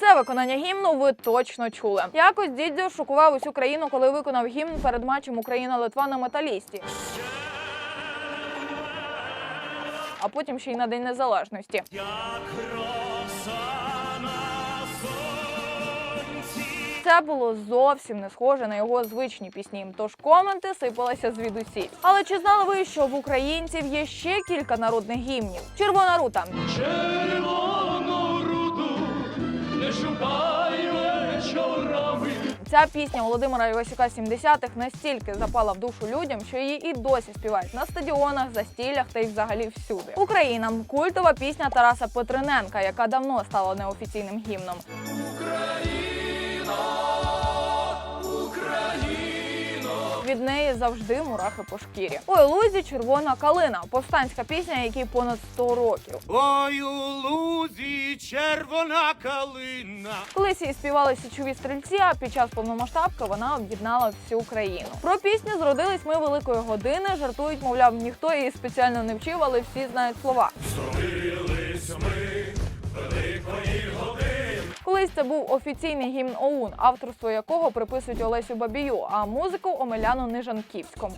Це виконання гімну ви точно чули. Якось дідзьо шокував усю країну, коли виконав гімн перед матчем Україна-Литва на металісті. А потім ще й на День Незалежності. Це було зовсім не схоже на його звичні пісні, тож коменти сипалися звідусіль. Але чи знали ви, що в українців є ще кілька народних гімнів? Червона рута, Червону Ця пісня Володимира Івасюка 70-х настільки запала в душу людям, що її і досі співають на стадіонах, застіллях та й взагалі всюди. Україна культова пісня Тараса Петриненка, яка давно стала неофіційним гімном. Від неї завжди мурахи по шкірі. Ой, лузі червона калина, повстанська пісня, якій понад 100 років. Ой, у лузі червона калина. Колись її співали січові стрільці, а під час повномасштабки вона об'єднала всю країну. Про пісню зродились ми великої години. Жартують, мовляв, ніхто її спеціально не вчив, але всі знають слова. Колись це був офіційний гімн ОУН, авторство якого приписують Олесю Бабію, а музику Омеляну Нижанківському.